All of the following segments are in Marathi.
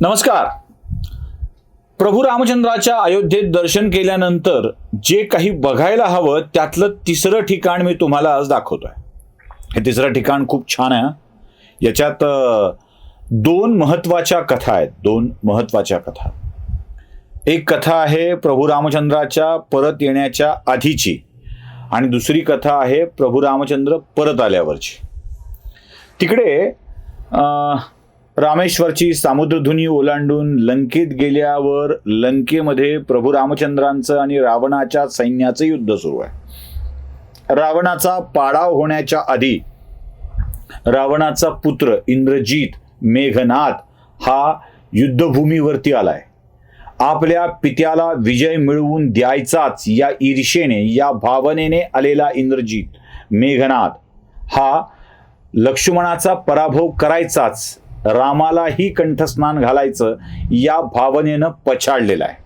नमस्कार. प्रभू रामचंद्राच्या अयोध्येत दर्शन केल्यानंतर जे काही बघायला हवं त्यातलं तिसरं ठिकाण मी तुम्हाला आज दाखवतोय. हे तिसरं ठिकाण खूप छान आहे याच्यात दोन महत्त्वाच्या कथा आहेत दोन महत्त्वाच्या कथा. एक कथा आहे प्रभू रामचंद्राच्या परत येण्याच्या आधीची आणि दुसरी कथा आहे प्रभू रामचंद्र परत आल्यावरची. तिकडे रामेश्वरची सामुद्रधुनी ओलांडून लंकेत गेल्यावर लंकेमध्ये प्रभू रामचंद्रांचं आणि रावणाच्या सैन्याचं युद्ध सुरू आहे. रावणाचा पाडाव होण्याच्या आधी रावणाचा पुत्र इंद्रजीत मेघनाथ हा युद्धभूमीवरती आलाय. आपल्या पित्याला विजय मिळवून द्यायचाच या ईर्षेने या भावनेने आलेला इंद्रजीत मेघनाथ हा लक्ष्मणाचा पराभव करायचाच रामालाही कंठस्नान घालायचं या भावनेनं पछाडलेला आहे.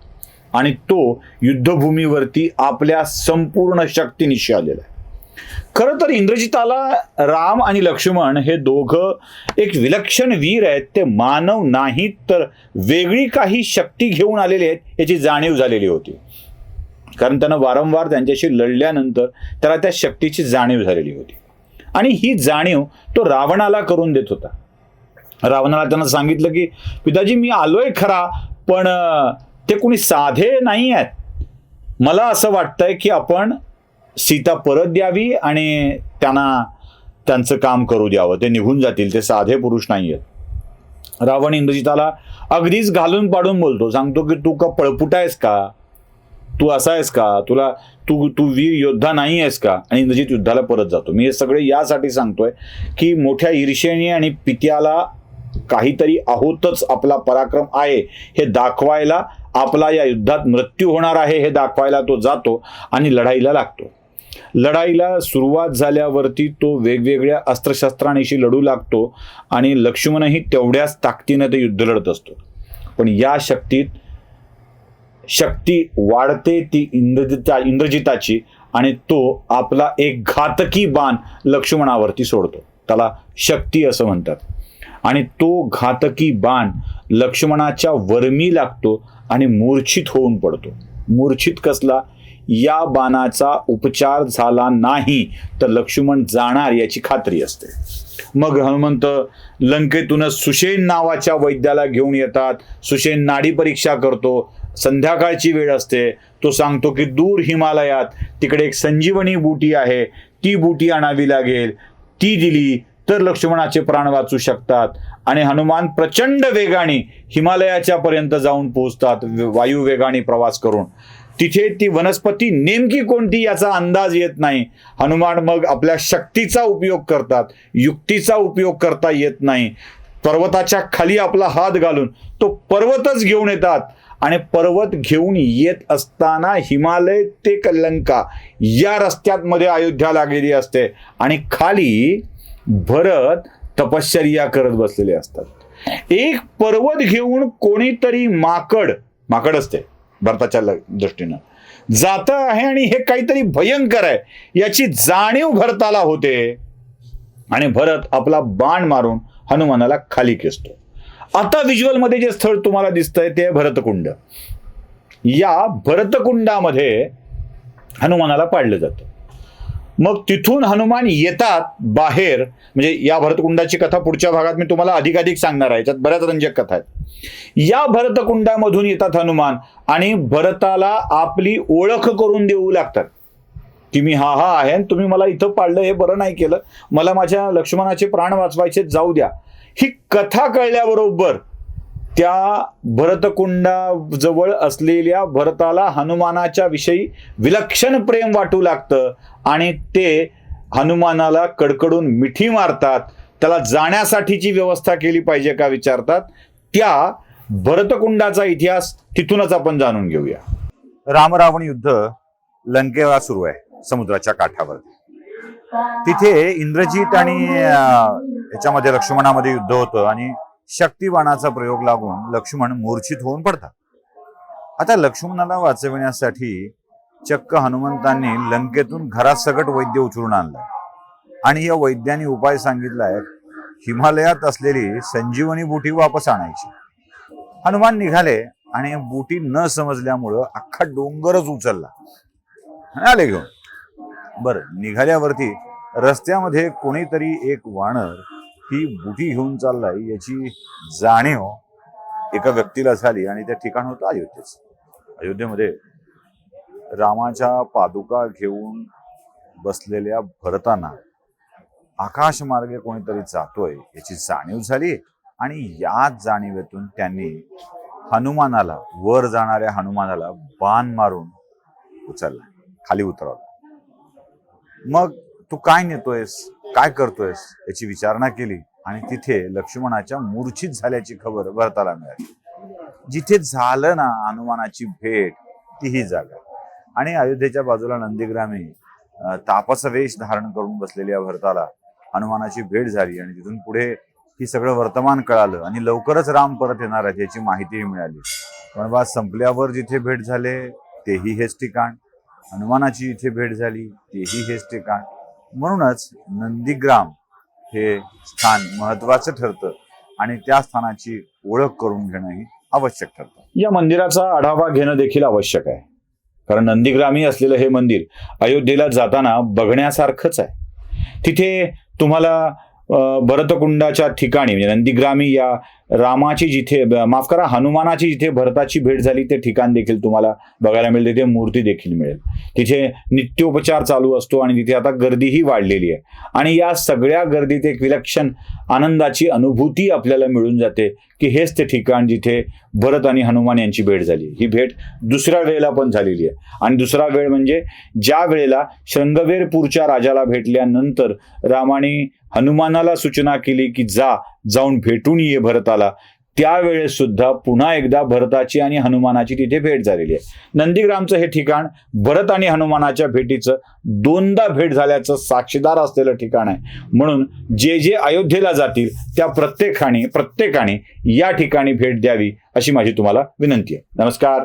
आणि तो युद्धभूमीवरती आपल्या संपूर्ण शक्तीनिशी आलेला आहे. खरं तर इंद्रजिताला राम आणि लक्ष्मण हे दोघं एक विलक्षण वीर आहेत ते मानव नाहीत तर वेगळी काही शक्ती घेऊन आलेले आहेत याची जाणीव झालेली होती. कारण त्यानं वारंवार त्यांच्याशी लढल्यानंतर त्याला त्या शक्तीची जाणीव झालेली होती. आणि ही जाणीव तो रावणाला करून देत होता. रावणाला त्यांना सांगितलं की पिताजी मी आलोय खरा पण ते कुणी साधे नाही आहेत. मला असं वाटतंय की आपण सीता परत द्यावी आणि त्यांना त्यांचं काम करू द्यावं. ते निघून जातील ते साधे पुरुष नाही आहेत. रावण इंद्रजिताला अगदीच घालून पाडून बोलतो सांगतो की तू का पळपुटा आहेस का? तू असा आहेस का? तुला तू तू वीर योद्धा नाही आहेस का? आणि इंद्रजित युद्धाला परत जातो. मी हे सगळे यासाठी सांगतोय की मोठ्या ईर्षेने आणि पित्याला काहीतरी आहोतच आपला पराक्रम आहे हे दाखवायला आपला या युद्धात मृत्यू होणार आहे हे दाखवायला तो जातो आणि लढाईला लागतो. लढाईला सुरुवात झाल्यावरती तो वेगवेगळ्या अस्त्रशस्त्रांशी लढू लागतो आणि लक्ष्मणही तेवढ्याच ताकदीनं ते युद्ध लढत असतो. पण या शक्तीत शक्ती वाढते ती इंद्रजिता इंद्रजिताची आणि तो आपला एक घातकी बाण लक्ष्मणावरती सोडतो. त्याला शक्ती असं म्हणतात. आणि तो घातकी बाण लक्ष्मणाच्या वर्मी लागतो आणि मूर्छित होऊन पडतो. मूर्छित कसला? या बाणाचा उपचार झाला नाही तर लक्ष्मण जाणार याची खात्री असते. मग हनुमंत लंकेतूनच सुशेन नावाच्या वैद्याला घेऊन येतात. सुशेन नाडी परीक्षा करतो. संध्याकाळची वेळ असते. तो सांगतो की दूर हिमालयात तिकडे एक संजीवनी बुटी आहे. ती बुटी आणावी लागेल. ती दिली तर लक्ष्मणाचे प्राण वाचू शकतात आणि हनुमान प्रचंड वेगाने हिमालयाच्या पर्यंत जाऊन पोहोचतात वायू वेगाने प्रवास करून. तिथे ती वनस्पती नेमकी कोणती याचा अंदाज येत नाही. हनुमान मग आपल्या शक्तीचा उपयोग करतात युक्तीचा उपयोग करता येत नाही. पर्वताच्या खाली आपला हात घालून तो पर्वतच घेऊन येतात आणि पर्वत घेऊन येत असताना हिमालय ते कलंका या रस्त्यात मध्ये अयोध्या लागलेली असते आणि खाली भरत तपश्चर्या करत बसलेले असतात. एक पर्वत घेऊन कोणीतरी माकड माकड असते भारताच्या दृष्टीनं जात आहे आणि हे काहीतरी भयंकर आहे याची जाणीव भरताला होते आणि भरत आपला बाण मारून हनुमानाला खाली खेचतो. आता विज्युअलमध्ये जे स्थळ तुम्हाला दिसतंय ते भरतकुंड. या भरतकुंडामध्ये हनुमानाला पाडलं जातं. मग तिथून हनुमान येतात बाहेर म्हणजे या भरतकुंडाची कथा पुढच्या भागात मी तुम्हाला अधिकाधिक सांगणार आहे. याच्यात बऱ्याच रंजक कथा आहेत. या भरतकुंडामधून येतात हनुमान आणि भरताला आपली ओळख करून देऊ लागतात. की मी हा हा आहे आणि तुम्ही मला इथं पाडलं हे बरं नाही केलं. मला माझ्या लक्ष्मणाचे प्राण वाचवायचे जाऊ द्या. ही कथा कळल्याबरोबर त्या भरतकुंडाजवळ असलेल्या भरताला हनुमानाच्या विषयी विलक्षण प्रेम वाटू लागतं आणि ते हनुमानाला कडकडून मिठी मारतात. त्याला जाण्यासाठीची व्यवस्था केली पाहिजे का विचारतात. त्या भरतकुंडाचा इतिहास तिथूनच आपण जाणून घेऊया. रामरावण युद्ध लंकेला सुरू आहे समुद्राच्या काठावर तिथे इंद्रजीत आणि याच्यामध्ये लक्ष्मणामध्ये युद्ध होतं आणि शक्तिबाणाचा प्रयोग लागून लक्ष्मण मूर्छित होऊन पडतात. आता लक्ष्मणाला वाचविण्यासाठी चक्क हनुमंतांनी लंकेतून घरासकट वैद्य उचलून आणलाय आणि या वैद्यांनी उपाय सांगितलाय हिमालयात असलेली संजीवनी बुटी वापस आणायची. हनुमान निघाले आणि बुटी न समजल्यामुळं अख्खा डोंगरच उचलला. आले घेऊन. बरं निघाल्यावरती रस्त्यामध्ये कोणीतरी एक वानर ही बुटी घेऊन चाललाय याची जाणीव एका व्यक्तीला झाली आणि त्या ठिकाण होतं अयोध्येच अयोध्येमध्ये रामाच्या पादुका घेऊन बसलेल्या भरताना आकाशमार्गे कोणीतरी जातोय याची जाणीव झाली आणि याच जाणीवेतून त्यांनी हनुमानाला वर जाणाऱ्या हनुमानाला बाण मारून उचलला खाली उतरवला. मग तू काय नेतोयस? काय करतोयस? याची विचारणा केली आणि तिथे लक्ष्मणाच्या मूर्छित झाल्याची खबर भरताला मिळाली. जिथे झालं ना हनुमानाची भेट ती ही जागा. आणि अयोध्येच्या बाजूला नंदीग्रामी तापस वेश धारण करून बसलेल्या भरताला हनुमानाची भेट झाली आणि तिथून पुढे ही सगळं वर्तमान कळालं आणि लवकरच राम परत येणार आहेत याची माहितीही मिळाली. वनवास संपल्यावर जिथे भेट झाले तेही हेच ठिकाण. हनुमानाची इथे भेट झाली तेही हेच ठिकाण. म्हणूनच नंदीग्राम हे स्थान महत्वाचं ठरतं आणि त्या स्थानाची ओळख करून घेणंही आवश्यक ठरतं. या मंदिराचा आढावा घेणं देखील आवश्यक आहे. कारण नंदीग्रामी असलेलं हे मंदिर अयोध्येला जाताना बघण्यासारखंच आहे. तिथे तुम्हाला भरतकुंडाच्या ठिकाणी म्हणजे नंदीग्रामी या रामाची जिथे माफ करा हनुमानाची जिथे भरताची भेट झाली ते ठिकाण देखील तुम्हाला बघायला मिळेल तिथे मूर्ती देखील मिळेल. तिथे नित्योपचार चालू असतो आणि तिथे आता गर्दीही वाढलेली आहे. आणि या सगळ्या गर्दीत एक विलक्षण आनंदाची अनुभूती आपल्याला मिळून जाते की हेच ते ठिकाण जिथे भरत आणि हनुमान यांची भेट झाली. ही भेट दुसऱ्या वेळेला पण झालेली आहे. आणि दुसरा वेळ म्हणजे ज्या वेळेला शृंगवेरपूरच्या राजाला भेटल्यानंतर रामाने हनुमानाला सूचना केली की जा जाऊन भेटून ये भरताला. त्यावेळेस सुद्धा पुन्हा एकदा भरताची आणि हनुमानाची तिथे भेट झालेली आहे. नंदीग्रामचं हे ठिकाण भरत आणि हनुमानाच्या भेटीचं दोनदा भेट झाल्याचं साक्षीदार असलेलं ठिकाण आहे. म्हणून जे जे अयोध्येला जातील त्या प्रत्येकाने प्रत्येकाने या ठिकाणी भेट द्यावी अशी माझी तुम्हाला विनंती आहे. नमस्कार.